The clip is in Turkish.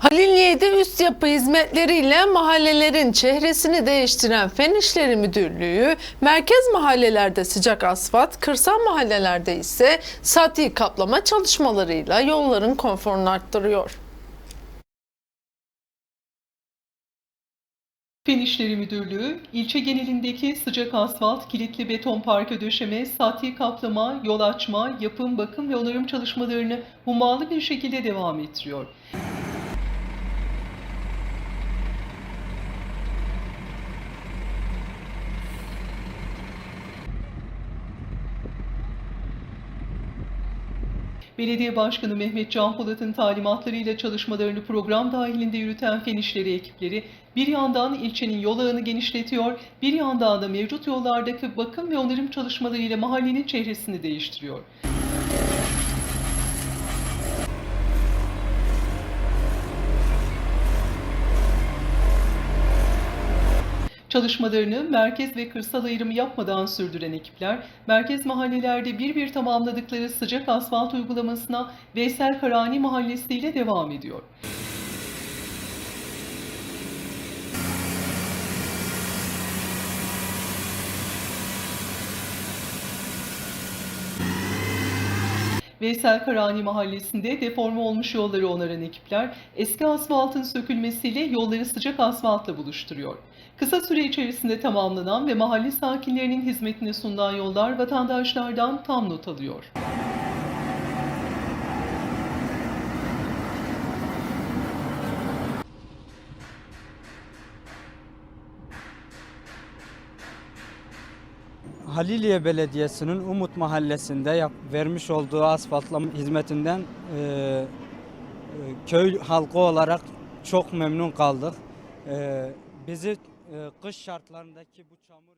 Haliliye'de üst yapı hizmetleriyle mahallelerin çehresini değiştiren Fen İşleri Müdürlüğü, merkez mahallelerde sıcak asfalt, kırsal mahallelerde ise sati kaplama çalışmalarıyla yolların konforunu arttırıyor. Fen İşleri Müdürlüğü, ilçe genelindeki sıcak asfalt, kilitli beton parke döşeme, sati kaplama, yol açma, yapım, bakım ve onarım çalışmalarını hummalı bir şekilde devam ettiriyor. Belediye Başkanı Mehmet Can Polat'ın talimatlarıyla çalışmalarını program dahilinde yürüten Fen İşleri ekipleri bir yandan ilçenin yol ağını genişletiyor, bir yandan da mevcut yollardaki bakım ve onarım çalışmalarıyla mahallenin çehresini değiştiriyor. Çalışmalarını merkez ve kırsal ayrımı yapmadan sürdüren ekipler, merkez mahallelerde bir bir tamamladıkları sıcak asfalt uygulamasına Veysel Karani Mahallesi ile devam ediyor. Veysel Karani Mahallesi'nde deforme olmuş yolları onaran ekipler eski asfaltın sökülmesiyle yolları sıcak asfaltla buluşturuyor. Kısa süre içerisinde tamamlanan ve mahalle sakinlerinin hizmetine sunulan yollar vatandaşlardan tam not alıyor. Haliliye Belediyesi'nin Umut Mahallesi'nde yap, vermiş olduğu asfaltlama hizmetinden e, e, köy halkı olarak çok memnun kaldık. E, bizi e, kış şartlarındaki bu çamur